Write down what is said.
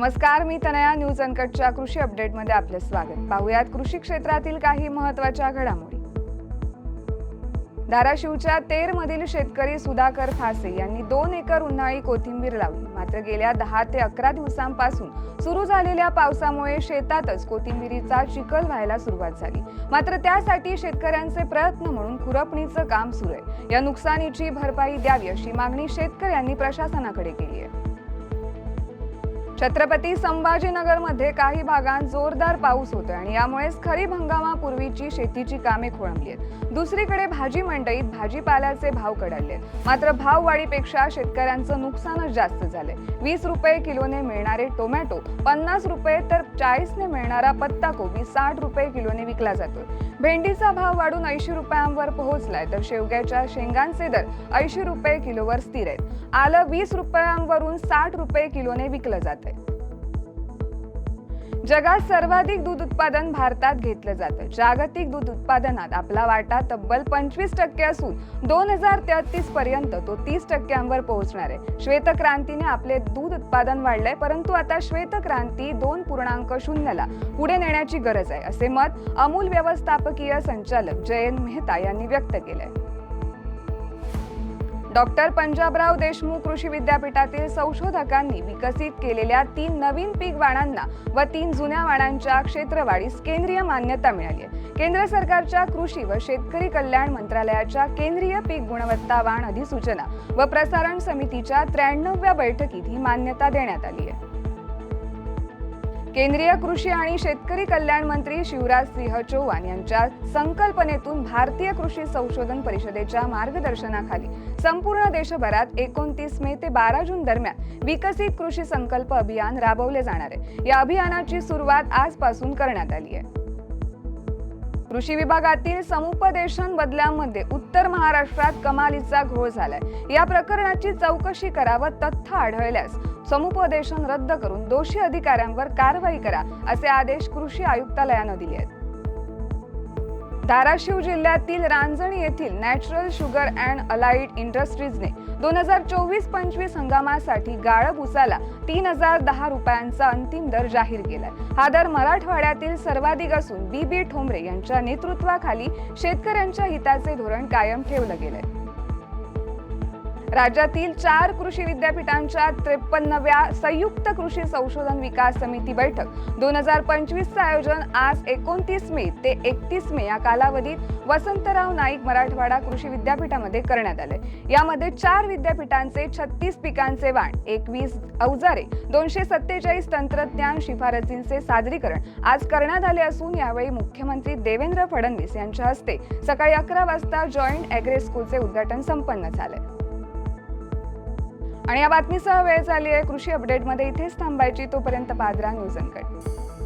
नमस्कार मी तनया. न्यूज अनकटच्या कृषी अपडेटमध्ये आपले स्वागत. पाहुयात कृषी क्षेत्रातील काही महत्त्वाच्या घडामोडी. धाराशिवच्या तेरमधील शेतकरी सुधाकर फासे यांनी दोन एकर उन्हाळी कोथिंबीर लावली. मात्र गेल्या दहा ते अकरा दिवसांपासून सुरू झालेल्या पावसामुळे शेतातच कोथिंबीरीचा चिखल व्हायला सुरुवात झाली. मात्र त्यासाठी शेतकऱ्यांचे प्रयत्न म्हणून खुरपणीचं काम सुरू आहे. या नुकसानीची भरपाई द्यावी अशी मागणी शेतकऱ्यांनी प्रशासनाकडे केली आहे. छत्रपती संभाजीनगरमध्ये काही भागात जोरदार पाऊस होतोय आणि यामुळेच खरीप हंगामापूर्वीची शेतीची कामे खोळंबली आहेत. दुसरीकडे भाजी मंडईत भाजीपाल्याचे भाव कडाले मात्र भाववाढीपेक्षा शेतकऱ्यांचं नुकसानच जास्त झालंय. वीस रुपये किलोने मिळणारे टोमॅटो पन्नास रुपये तर चाळीसने मिळणारा पत्ताकोबी साठ रुपये किलोने विकला जातोय. भेंडीचा भाव वाढून ऐंशी रुपयांवर पोहोचलाय तर शेवग्याच्या शेंगांचे दर ऐंशी रुपये किलोवर स्थिर आहेत. आलं वीस रुपयांवरून साठ रुपये किलोने विकलं जात जगात सर्वाधिक दूध उत्पादन भारतात घेतलं जातं. जागतिक दूध उत्पादनात आपला वाटा तब्बल पंचवीस टक्के असून दोन हजार तेहतीस पर्यंत तो तीस टक्क्यांवर पोहोचणार आहे. श्वेतक्रांतीने आपले दूध उत्पादन वाढलंय परंतु आता श्वेतक्रांती दोन पूर्णांक शून्यला पुढे नेण्याची गरज आहे असे मत अमूल व्यवस्थापकीय संचालक जयंत मेहता यांनी व्यक्त केलंय. डॉक्टर पंजाबराव देशमुख कृषी विद्यापीठातील संशोधकांनी विकसित केलेल्या तीन नवीन पीक वाणांना व तीन जुन्या वाणांच्या क्षेत्रवाढीस केंद्रीय मान्यता मिळाली आहे. केंद्र सरकारच्या कृषी व शेतकरी कल्याण मंत्रालयाच्या केंद्रीय पीक गुणवत्ता वाण अधिसूचना व प्रसारण समितीच्या त्र्याण्णव्या बैठकीत ही मान्यता देण्यात आली आहे. केंद्रीय कृषी आणि शेतकरी कल्याण मंत्री शिवराज सिंह चौहान यांच्या संकल्पनेतून भारतीय कृषी संशोधन परिषदेच्या मार्गदर्शनाखाली संपूर्ण देशभरात एकोणतीस मे ते बारा जून दरम्यान विकसित कृषी संकल्प अभियान राबवले जाणार आहे. या अभियानाची सुरुवात आजपासून करण्यात आली आहे. कृषी विभागातील समुपदेशन बदलांमध्ये उत्तर महाराष्ट्रात कमालीचा घोळ झालाय. या प्रकरणाची चौकशी करा व तथ्य आढळल्यास समुपदेशन रद्द करून दोषी अधिकाऱ्यांवर कारवाई करा असे आदेश कृषी आयुक्तालयानं दिले आहेत. धाराशिव जिल्ह्यातील रांजणी येथील नॅचरल शुगर अँड अलाइड इंडस्ट्रीजने दोन हजार चोवीस पंचवीस हंगामासाठी गाळप उसाला तीन हजार दहा रुपयांचा अंतिम दर जाहीर केलाय. हा दर मराठवाड्यातील सर्वाधिक असून बी बी ठोंबरे यांच्या नेतृत्वाखाली शेतकऱ्यांच्या हिताचे धोरण कायम ठेवलं गेलंय. राज्यातील चार कृषी विद्यापीठांच्या त्रेपन्नव्या संयुक्त कृषी संशोधन विकास समिती बैठक. दोन हजार पंचवीसचं आयोजन आज एकोणतीस मे ते एकतीस मे या कालावधीत वसंतराव नाईक मराठवाडा कृषी विद्यापीठामध्ये करण्यात आले. यामध्ये चार विद्यापीठांचे छत्तीस पिकांचे वाण एकवीस अवजारे दोनशे सत्तेचाळीस तंत्रज्ञान शिफारसींचे सादरीकरण आज करण्यात आले असून यावेळी मुख्यमंत्री देवेंद्र फडणवीस यांच्या हस्ते सकाळी अकरा वाजता जॉईंट ॲग्रे स्कूलचे उद्घाटन संपन्न झाले. आणि या बातमीसह वेळ झाली आहे. कृषी अपडेटमध्ये इथेच थांबायची. तोपर्यंत पादरा न्यूज अनकट